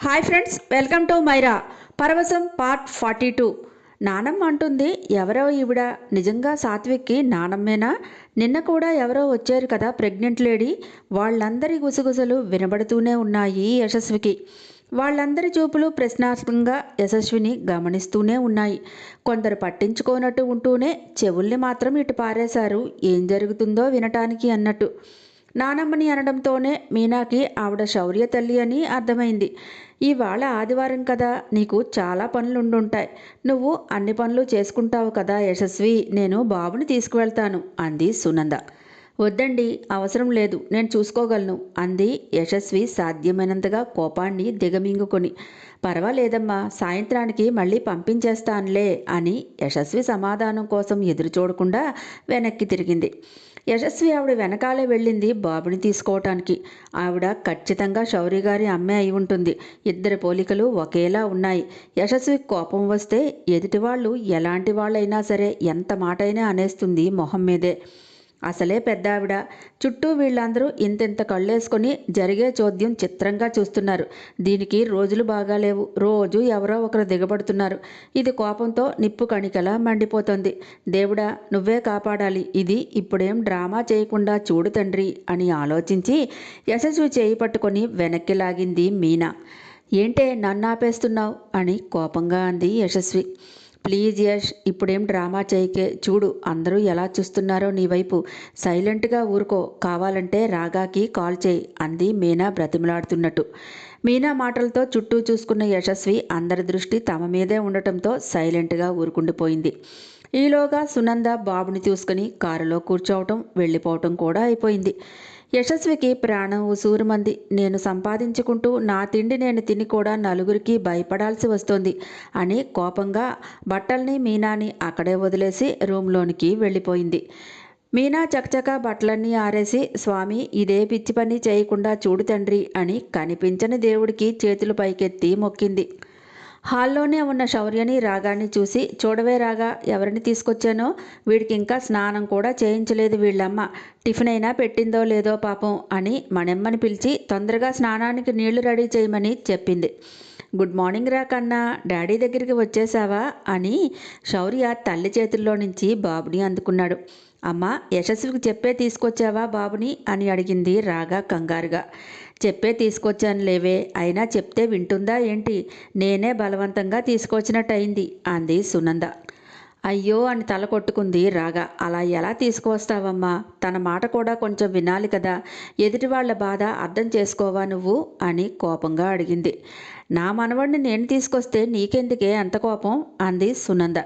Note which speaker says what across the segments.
Speaker 1: Hi friends welcome to Maira. Paravasam part forty two. నానమ్మ అంటుంది ఎవరో ఈవిడ? నిజంగా సాత్విక్కి నానమ్మేనా? నిన్న కూడా ఎవరో వచ్చారు కదా ప్రెగ్నెంట్ లేడీ. వాళ్ళందరి గుసగుసలు వినబడుతూనే ఉన్నాయి యశస్వికి. వాళ్ళందరి చూపులు ప్రశ్నార్థకంగా యశస్విని గమనిస్తూనే ఉన్నాయి. కొందరు పట్టించుకోనట్టు ఉంటూనే చెవుల్ని మాత్రం ఇటు పారేశారు. ఏం జరుగుతుందో వినటానికి అన్నట్టు. నానమ్మని అనడంతోనే మీనాకి ఆవిడ శౌర్య తల్లి అని అర్థమైంది. ఇవాళ ఆదివారం కదా నీకు చాలా పనులు ఉండుంటాయి నువ్వు అన్ని పనులు చేసుకుంటావు కదా యశస్వి. నేను బాబుని తీసుకువెళ్తాను అంది సునంద. వద్దండి అవసరం లేదు నేను చూసుకోగలను అంది యశస్వి సాధ్యమైనంతగా కోపాన్ని దిగమింగుకొని. పర్వాలేదమ్మా సాయంత్రానికి మళ్ళీ పంపించేస్తానులే అని యశస్వి సమాధానం కోసం ఎదురు చూడకుండా వెనక్కి తిరిగింది. యశస్వి ఆవిడ వెనకాలే వెళ్ళింది బాబుని తీసుకోవటానికి. ఆవిడ ఖచ్చితంగా శౌరి గారి అమ్మే అయి ఉంటుంది. ఇద్దరి పోలికలు ఒకేలా ఉన్నాయి. యశస్వి కోపం వస్తే ఎదుటివాళ్ళు ఎలాంటి వాళ్ళైనా సరే ఎంత మాటైనా అనేస్తుంది మొహం మీదే. అసలే పెద్ద ఆవిడ చుట్టూ వీళ్ళందరూ ఇంతింత కళ్ళేసుకొని జరిగే చోద్యం చిత్రంగా చూస్తున్నారు. దీనికి రోజులు బాగాలేవు. రోజు ఎవరో ఒకరు దిగబడుతున్నారు. ఇది కోపంతో నిప్పు కణికలా మండిపోతుంది. దేవుడా నువ్వే కాపాడాలి. ఇది ఇప్పుడేం డ్రామా చేయకుండా చూడు తండ్రి అని ఆలోచించి యశస్వి చేయి పట్టుకొని వెనక్కి లాగింది మీనా. ఏంటే నన్ను ఆపేస్తున్నావు? అని కోపంగా అంది యశస్వి. ప్లీజ్ యష్ ఇప్పుడేం డ్రామా చేయకే చూడు అందరూ ఎలా చూస్తున్నారో నీ వైపు. సైలెంట్గా ఊరుకో కావాలంటే రాగాకి కాల్ చేయి అంది మీనా బ్రతిమలాడుతున్నట్టు. మీనా మాటలతో చుట్టూ చూసుకున్న యశస్వి అందరి దృష్టి తమ మీదే ఉండటంతో సైలెంట్గా ఊరుకుండిపోయింది ఈలోగా సునంద బాబుని చూసుకుని కారులో కూర్చోవటం వెళ్ళిపోవటం కూడా అయిపోయింది. యశస్వికి ప్రాణం ఉసూరుమంది. నేను సంపాదించుకుంటూ నా తిండి నేను తిని కూడా నలుగురికి భయపడాల్సి వస్తుంది అని కోపంగా బట్టల్ని మీనాని అక్కడే వదిలేసి రూమ్లోనికి వెళ్ళిపోయింది. మీనా చకచకా బట్టలన్నీ ఆరేసి స్వామి ఇదే పిచ్చి పని చేయకుండా చూడు తండ్రి అని కనిపించని దేవుడికి చేతులు పైకెత్తి మొక్కింది. హాల్లోనే ఉన్న శౌర్యని రాగాన్ని చూసి చూడవే రాగా ఎవరిని తీసుకొచ్చానో? వీడికి ఇంకా స్నానం కూడా చేయించలేదు వీళ్ళమ్మ. టిఫిన్ అయినా పెట్టిందో లేదో పాపం అని మణెమ్మని పిలిచి తొందరగా స్నానానికి నీళ్ళు రెడీ చేయమని చెప్పింది. గుడ్ మార్నింగ్ రా కన్నా డాడీ దగ్గరికి వచ్చేసావా అని శౌర్య తల్లి చేతుల్లో నుంచి బాబుని అందుకున్నాడు. అమ్మ యశస్వికి చెప్పే తీసుకొచ్చావా బాబుని? అని అడిగింది రాగా కంగారుగా. చెప్పే తీసుకొచ్చాను లేవే. అయినా చెప్తే వింటుందా ఏంటి? నేనే బలవంతంగా తీసుకొచ్చినట్టు అయింది అంది సునంద. అయ్యో అని తల కొట్టుకుంది రాగా. అలా ఎలా తీసుకువస్తావమ్మా? తన మాట కూడా కొంచెం వినాలి కదా. ఎదుటి వాళ్ళ బాధ అర్థం చేసుకోవా నువ్వు? అని కోపంగా అడిగింది. నా మనవడిని నేను తీసుకొస్తే నీకెందుకే అంత కోపం? అంది సునంద.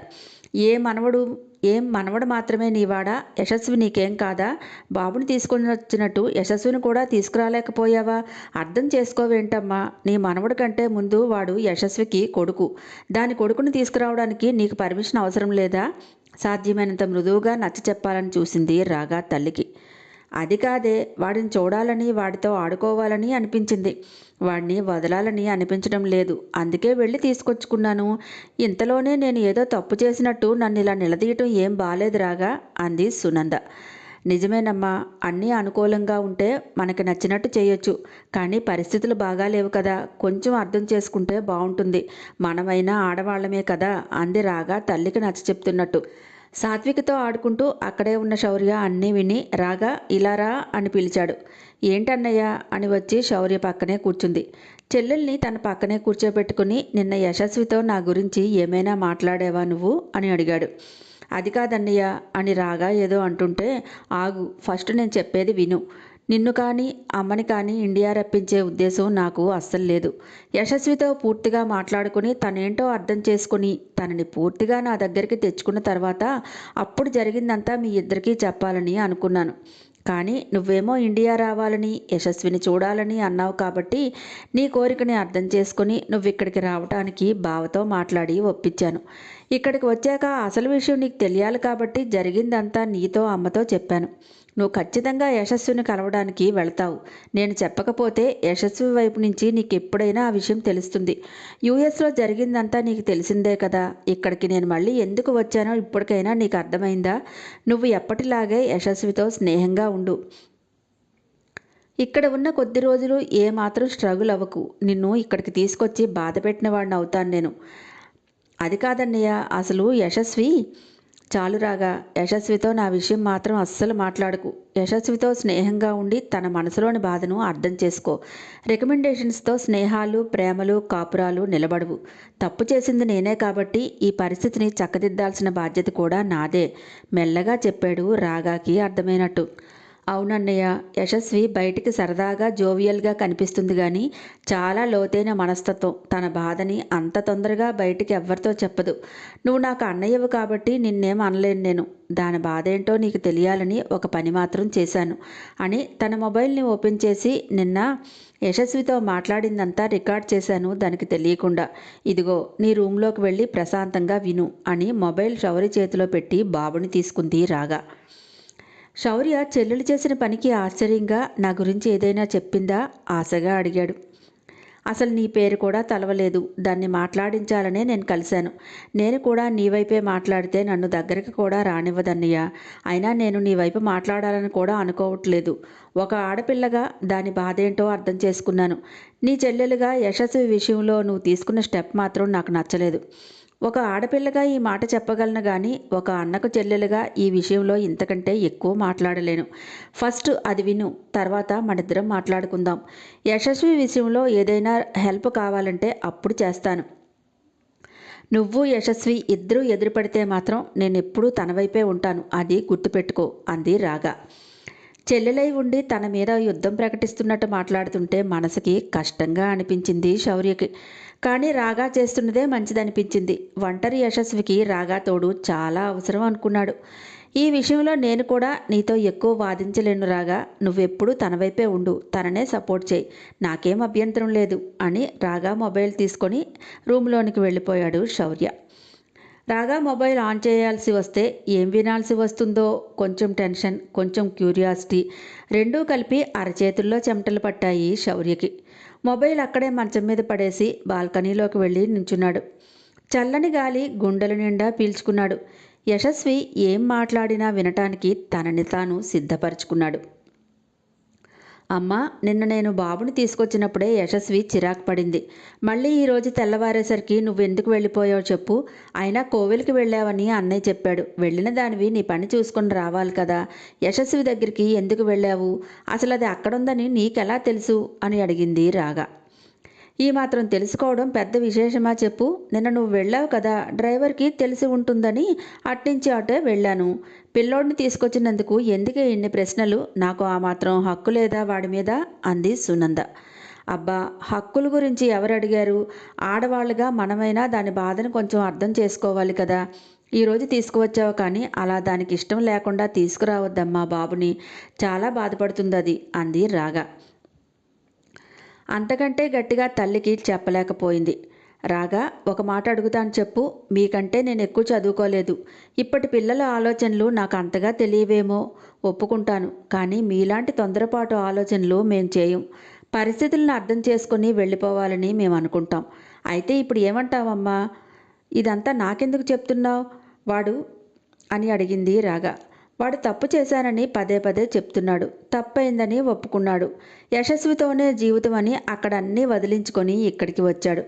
Speaker 1: ఏ మనవడు ఏం మనవడు మాత్రమే నీవాడా? యశస్వి నీకేం కాదా? బాబుని తీసుకుని వచ్చినట్టు యశస్విని కూడా తీసుకురాలేకపోయావా? అర్థం చేసుకోవేంటమ్మా? నీ మనవడి కంటే ముందు వాడు యశస్వికి కొడుకు. దాని కొడుకుని తీసుకురావడానికి నీకు పర్మిషన్ అవసరం లేదా? సాధ్యమైనంత మృదువుగా నచ్చ చెప్పాలని చూసింది రాగా తల్లికి. అది కాదే వాడిని చూడాలని వాడితో ఆడుకోవాలని అనిపించింది. వాడిని వదలాలని అనిపించడం లేదు. అందుకే వెళ్ళి తీసుకొచ్చుకున్నాను. ఇంతలోనే నేను ఏదో తప్పు చేసినట్టు నన్ను ఇలా నిలదీయటం ఏం బాలేదురాగా అంది సునంద. నిజమేనమ్మా అన్నీ అనుకూలంగా ఉంటే మనకి నచ్చినట్టు చేయొచ్చు. కానీ పరిస్థితులు బాగాలేవు కదా. కొంచెం అర్థం చేసుకుంటే బాగుంటుంది మనమైనా ఆడవాళ్ళమే కదా అంది రాగా తల్లికి నచ్చ చెప్తున్నట్టు సాత్వికతో ఆడుకుంటూ అక్కడే ఉన్న శౌర్య అన్నీ విని రాగా ఇలారా అని పిలిచాడు. ఏంటన్నయ్య అని వచ్చి శౌర్య పక్కనే కూర్చుంది. చెల్లెల్ని తన పక్కనే కూర్చోబెట్టుకుని నిన్న యశస్వితో నా గురించి ఏమైనా మాట్లాడేవా నువ్వు? అని అడిగాడు. అది కాదన్నయ్య అని రాగా ఏదో అంటుంటే ఆగు ఫస్ట్ నేను చెప్పేది విను. నిన్ను కానీ అమ్మని కానీ ఇండియా రప్పించే ఉద్దేశం నాకు అస్సలు లేదు. యశస్వితో పూర్తిగా మాట్లాడుకుని తనేంటో అర్థం చేసుకుని తనని పూర్తిగా నా దగ్గరికి తెచ్చుకున్న తర్వాత అప్పుడు జరిగిందంతా మీ ఇద్దరికీ చెప్పాలని అనుకున్నాను. కానీ నువ్వేమో ఇండియా రావాలని యశస్విని చూడాలని అన్నావు కాబట్టి నీ కోరికని అర్థం చేసుకుని నువ్వు ఇక్కడికి రావటానికి బావతో మాట్లాడి ఒప్పించాను. ఇక్కడికి వచ్చాక అసలు విషయం నీకు తెలియాలి కాబట్టి జరిగిందంతా నీతో అమ్మతో చెప్పాను. నువ్వు ఖచ్చితంగా యశస్విని కలవడానికి వెళ్తావు. నేను చెప్పకపోతే యశస్వి వైపు నుంచి నీకు ఎప్పుడైనా ఆ విషయం తెలుస్తుంది. యూఎస్లో జరిగిందంతా నీకు తెలిసిందే కదా. ఇక్కడికి నేను మళ్ళీ ఎందుకు వచ్చానో ఇప్పటికైనా నీకు అర్థమైందా? నువ్వు ఎప్పటిలాగే యశస్వితో స్నేహంగా ఉండు. ఇక్కడ ఉన్న కొద్ది రోజులు ఏమాత్రం స్ట్రగుల్ అవ్వకు. నిన్ను ఇక్కడికి తీసుకొచ్చి బాధ పెట్టిన వాడిని అవుతాను నేను. అది కాదన్నయ్య అసలు యశస్వి చాలు రాగా యశస్వితో నా విషయం మాత్రం అస్సలు మాట్లాడకు. యశస్వితో స్నేహంగా ఉండి తన మనసులోని బాధను అర్థం చేసుకో. రికమెండేషన్స్తో స్నేహాలు ప్రేమలు కాపురాలు నిలబడవు. తప్పు చేసింది నేనే కాబట్టి ఈ పరిస్థితిని చక్కదిద్దాల్సిన బాధ్యత కూడా నాదే. మెల్లగా చెప్పాడు రాగాకి అర్థమైనట్టు. అవునన్నయ్య యశస్వి బయటికి సరదాగా జోవియల్గా కనిపిస్తుంది కానీ చాలా లోతైన మనస్తత్వం. తన బాధని అంత తొందరగా బయటికి ఎవ్వరితో చెప్పదు. నువ్వు నాకు అన్నయ్యవు కాబట్టి నిన్నేం అనలేను నేను. దాని బాధ ఏంటో నీకు తెలియాలని ఒక పని మాత్రం చేశాను అని తన మొబైల్ని ఓపెన్ చేసి నిన్న యశస్వితో మాట్లాడిందంతా రికార్డ్ చేశాను దానికి తెలియకుండా. ఇదిగో నీ రూమ్లోకి వెళ్ళి ప్రశాంతంగా విను అని మొబైల్ షవరి చేతిలో పెట్టి బాబుని తీసుకుంది రాగా. శౌర్య చెల్లెలు చేసిన పనికి ఆశ్చర్యంగా నా గురించి ఏదైనా చెప్పిందా? ఆశగా అడిగాడు. అసలు నీ పేరు కూడా తలవలేదు. దాన్ని మాట్లాడించాలనే నేను కలిశాను. నేను కూడా నీ వైపే మాట్లాడితే నన్ను దగ్గరికి కూడా రానివ్వదన్నయ్య. అయినా నేను నీ వైపు మాట్లాడాలని కూడా అనుకోవట్లేదు. ఒక ఆడపిల్లగా దాని బాధ ఏంటో అర్థం చేసుకున్నాను. నీ చెల్లెలుగా యశస్వి విషయంలో నువ్వు తీసుకున్న స్టెప్ మాత్రం నాకు నచ్చలేదు. ఒక ఆడపిల్లగా ఈ మాట చెప్పగలను కానీ ఒక అన్నకు చెల్లెలుగా ఈ విషయంలో ఇంతకంటే ఎక్కువ మాట్లాడలేను. ఫస్ట్ అది విను తర్వాత మనిద్దరం మాట్లాడుకుందాం. యశస్వి విషయంలో ఏదైనా హెల్ప్ కావాలంటే అప్పుడు చేస్తాను. నువ్వు యశస్వి ఇద్దరూ ఎదురుపడితే మాత్రం నేను ఎప్పుడూ తన వైపే ఉంటాను అది గుర్తుపెట్టుకో అంది రాగా. చెల్లెలై ఉండి తన మీద యుద్ధం ప్రకటిస్తున్నట్టు మాట్లాడుతుంటే మనసుకి కష్టంగా అనిపించింది శౌర్యకి. కానీ రాగా చేస్తున్నదే మంచిదనిపించింది. ఒంటరి యశస్వికి రాగా తోడు చాలా అవసరం అనుకున్నాడు. ఈ విషయంలో నేను కూడా నీతో ఎక్కువ వాదించలేను రాగా. నువ్వెప్పుడూ తన వైపే ఉండు. తననే సపోర్ట్ చేయి. నాకేం అభ్యంతరం లేదు అని రాగా మొబైల్ తీసుకొని రూమ్లోనికి వెళ్ళిపోయాడు శౌర్య. రాగా మొబైల్ ఆన్ చేయాల్సి వస్తే ఏం వినాల్సి వస్తుందో? కొంచెం టెన్షన్ కొంచెం క్యూరియాసిటీ. రెండూ కలిపి అరచేతుల్లో చెమటలు పట్టాయి శౌర్యకి. మొబైల్ అక్కడే మంచం మీద పడేసి బాల్కనీలోకి వెళ్ళి నించున్నాడు. చల్లని గాలి గుండెల నిండా పీల్చుకున్నాడు. యశస్వి ఏం మాట్లాడినా వినటానికి తనని తాను సిద్ధపరచుకున్నాడు. అమ్మ నిన్న నేను బాబుని తీసుకొచ్చినప్పుడే యశస్వి చిరాకు పడింది. మళ్ళీ ఈరోజు తెల్లవారేసరికి నువ్వు ఎందుకు వెళ్ళిపోయావు చెప్పు. అయినా కోవిల్కి వెళ్ళావని అన్నయ్య చెప్పాడు. వెళ్ళిన దానివి నీ పని చూసుకొని రావాలి కదా. యశస్వి దగ్గరికి ఎందుకు వెళ్ళావు? అసలు అది అక్కడుందని నీకెలా తెలుసు? అని అడిగింది రాగా. ఈ మాత్రం తెలుసుకోవడం పెద్ద విశేషమా చెప్పు? నిన్న నువ్వు వెళ్ళావు కదా డ్రైవర్కి తెలిసి ఉంటుందని అట్నుంచి అటే వెళ్ళాను. పిల్లోడిని తీసుకొచ్చినందుకు ఎందుకే ఇన్ని ప్రశ్నలు? నాకు ఆ మాత్రం హక్కు లేదా వాడి మీద? అంది సునంద. అబ్బా హక్కుల గురించి ఎవరు అడిగారు ఆడవాళ్ళుగా మనమైనా దాని బాధను కొంచెం అర్థం చేసుకోవాలి కదా. ఈరోజు తీసుకువచ్చావు కానీ అలా దానికి ఇష్టం లేకుండా తీసుకురావద్దమ్మా బాబుని. చాలా బాధపడుతుంది అది అంది రాగా. అంతకంటే గట్టిగా తల్లికి చెప్పలేకపోయింది. రాగా ఒక మాట అడుగుతాను చెప్పు మీకంటే నేను ఎక్కువ చదువుకోలేదు. ఇప్పటి పిల్లల ఆలోచనలు నాకు అంతగా తెలియవేమో. ఒప్పుకుంటాను కానీ మీలాంటి తొందరపాటు ఆలోచనలు మేం చేయం. పరిస్థితులను అర్థం చేసుకుని వెళ్ళిపోవాలని మేము అనుకుంటాం. అయితే ఇప్పుడు ఏమంటావమ్మా? ఇదంతా నాకెందుకు చెప్తున్నావు? వాడు అని అడిగింది రాగా. వాడు తప్పు చేశానని పదే పదే చెప్తున్నాడు. తప్పైందని ఒప్పుకున్నాడు. యశస్వితోనే జీవితం అని అక్కడ అన్నీ వదిలించుకొని ఇక్కడికి వచ్చాడు.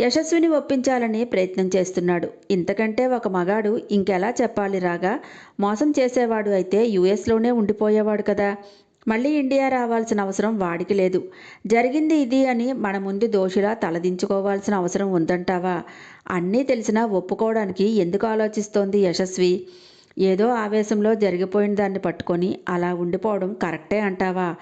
Speaker 1: యశస్విని ఒప్పించాలని ప్రయత్నం చేస్తున్నాడు. ఇంతకంటే ఒక మగాడు ఇంకెలా చెప్పాలి రాగా మోసం చేసేవాడు అయితే యుఎస్లోనే ఉండిపోయేవాడు కదా. మళ్ళీ ఇండియా రావాల్సిన అవసరం వాడికి లేదు. జరిగింది ఇది అని మన ముందు దోషిలా తలదించుకోవాల్సిన అవసరం ఉందంటావా? అన్నీ తెలిసినా ఒప్పుకోవడానికి ఎందుకు ఆలోచిస్తోంది యశస్వి? ఏదో ఆవేశంలో జరిగిపోయిన దాన్ని పట్టుకొని అలా ఉండిపోవడం కరెక్టే అంటావా?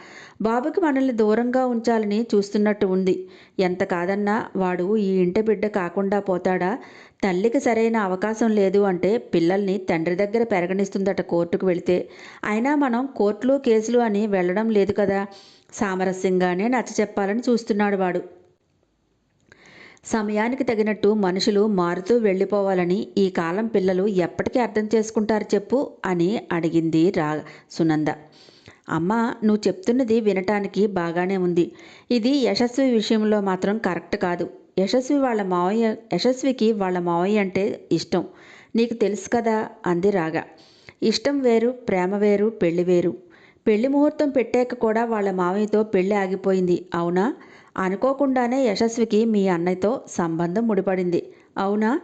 Speaker 1: బాబుకి మనల్ని దూరంగా ఉంచాలని చూస్తున్నట్టు ఉంది. ఎంత కాదన్నా వాడు ఈ ఇంటి బిడ్డ కాకుండా పోతాడా? తల్లికి సరైన అవకాశం లేదు అంటే పిల్లల్ని తండ్రి దగ్గర పెరగనిస్తుందట కోర్టుకు వెళితే. అయినా మనం కోర్టులు కేసులు అని వెళ్ళడం లేదు కదా? సామరస్యంగానే నచ్చ చెప్పాలని చూస్తున్నాడు వాడు. సమయానికి తగినట్టు మనుషులు మారుతూ వెళ్ళిపోవాలని ఈ కాలం పిల్లలు ఎప్పటికీ అర్థం చేసుకుంటారు చెప్పు అని అడిగింది రా సునంద. అమ్మ నువ్వు చెప్తున్నది వినటానికి బాగానే ఉంది. ఇది యశస్వి విషయంలో మాత్రం కరెక్ట్ కాదు. యశస్వి వాళ్ళ మావయ్య యశస్వికి వాళ్ళ మావయ్య అంటే ఇష్టం. నీకు తెలుసు కదా అంది రాగా. ఇష్టం వేరు ప్రేమ వేరు పెళ్ళి వేరు. పెళ్ళి ముహూర్తం పెట్టాక కూడా వాళ్ళ మావయ్యతో పెళ్ళి ఆగిపోయింది. అవునా? అనుకోకుండానే యశస్వికి మీ అన్నయ్యతో సంబంధం ముడిపడింది. అవునా?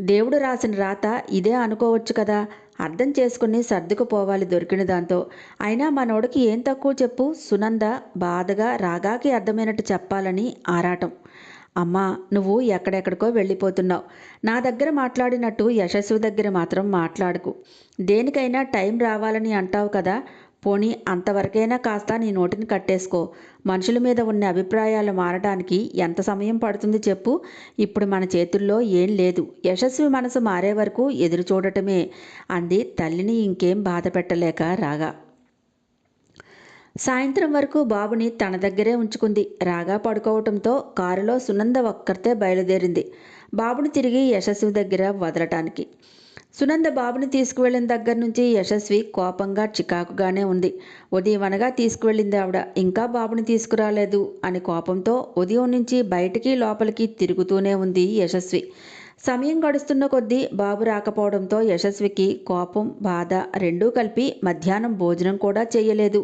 Speaker 1: దేవుడు రాసిన రాత ఇదే అనుకోవచ్చు కదా? అర్థం చేసుకుని సర్దుకుపోవాలి దొరికిన దాంతో. అయినా మనోడికి ఏం తక్కువ చెప్పు? సునంద బాధగా రాగాకి అర్థమైనట్టు చెప్పాలని ఆరాటం. అమ్మా నువ్వు ఎక్కడెక్కడికో వెళ్ళిపోతున్నావు. నా దగ్గర మాట్లాడినట్టు యశస్వి దగ్గర మాత్రం మాట్లాడకు. దేనికైనా టైం రావాలని అంటావు కదా? పోనీ అంతవరకైనా కాస్త నీ నోటిని కట్టేసుకో. మనుషుల మీద ఉన్న అభిప్రాయాలు మారడానికి ఎంత సమయం పడుతుంది చెప్పు. ఇప్పుడు మన చేతుల్లో ఏం లేదు. యశస్వి మనసు మారే వరకు ఎదురు చూడటమే. అంది తల్లిని ఇంకేం బాధ పెట్టలేక రాగా. సాయంత్రం వరకు బాబుని తన దగ్గరే ఉంచుకుంది. రాగా పడుకోవటంతో కారులో సునంద ఒక్కరితే బయలుదేరింది. బాబుని తిరిగి యశస్వి దగ్గర వదలటానికి. సునంద బాబుని తీసుకువెళ్ళిన దగ్గర నుంచి యశస్వి కోపంగా చికాకుగానే ఉంది. ఉదయం అనగా తీసుకువెళ్ళింది ఆవిడ. ఇంకా బాబుని తీసుకురాలేదు అని కోపంతో ఉదయం నుంచి బయటికి లోపలికి తిరుగుతూనే ఉంది యశస్వి. సమయం గడుస్తున్న కొద్దీ బాబు రాకపోవడంతో యశస్వికి కోపం బాధ రెండూ కలిపి మధ్యాహ్నం భోజనం కూడా చేయలేదు.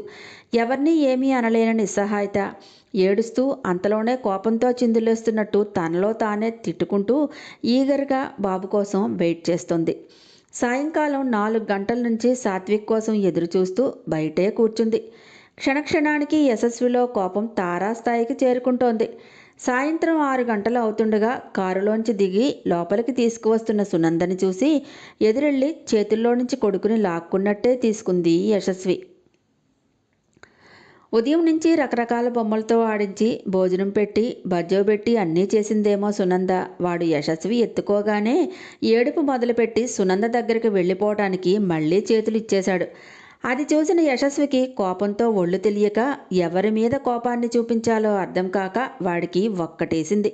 Speaker 1: ఎవరిని ఏమీ అనలేని నిస్సహాయత ఏడుస్తూ అంతలోనే కోపంతో చిందులేస్తున్నట్టు తనలో తానే తిట్టుకుంటూ ఈగర్గా బాబు కోసం వెయిట్ చేస్తుంది. సాయంకాలం నాలుగు గంటల నుంచి సాత్విక్ కోసం ఎదురు చూస్తూ బయటే కూర్చుంది. క్షణక్షణానికి యశస్విలో కోపం తారాస్థాయికి చేరుకుంటోంది. సాయంత్రం ఆరు గంటలు అవుతుండగా కారులోంచి దిగి లోపలికి తీసుకువస్తున్న సునందని చూసి ఎదురెళ్ళి చేతుల్లో నుంచి కొడుకుని లాక్కున్నట్టే తీసుకుంది యశస్వి. ఉదయం నుంచి రకరకాల బొమ్మలతో ఆడించి భోజనం పెట్టి బజ్జో పెట్టి అన్నీ చేసిందేమో సునంద. వాడు యశస్వి ఎత్తుకోగానే ఏడుపు మొదలుపెట్టి సునంద దగ్గరికి వెళ్ళిపోవడానికి మళ్ళీ చేతులు ఇచ్చేశాడు. అది చూసిన యశస్వికి కోపంతో ఒళ్ళు తెలియక ఎవరి మీద కోపాన్ని చూపించాలో అర్థం కాక వాడికి ఒక్కటేసింది.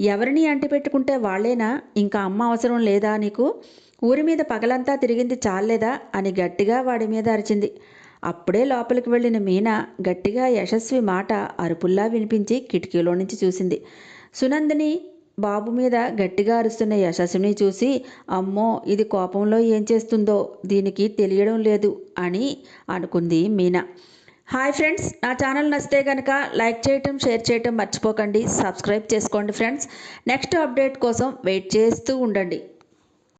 Speaker 1: ఎవరిని అంటిపెట్టుకుంటే వాళ్ళేనా? ఇంకా అమ్మ అవసరం లేదా నీకు? ఊరి మీద పగలంతా తిరిగింది చాలేదా? అని గట్టిగా వాడి మీద అరిచింది. అప్పుడే లోపలికి వెళ్ళిన మీనా గట్టిగా యశస్వి మాట అరుపుల్లా వినిపించి కిటికీలో నుంచి చూసింది. సునందిని బాబు మీద గట్టిగా అరుస్తున్న యశస్విని చూసి అమ్మో ఇది కోపంలో ఏం చేస్తుందో? దీనికి తెలియడం లేదు అని అనుకుంది మీనా. హాయ్ ఫ్రెండ్స్ నా ఛానల్ నచ్చితే కనుక లైక్ చేయటం షేర్ చేయటం మర్చిపోకండి. సబ్స్క్రైబ్ చేసుకోండి ఫ్రెండ్స్. నెక్స్ట్ అప్డేట్ కోసం వెయిట్ చేస్తూ ఉండండి.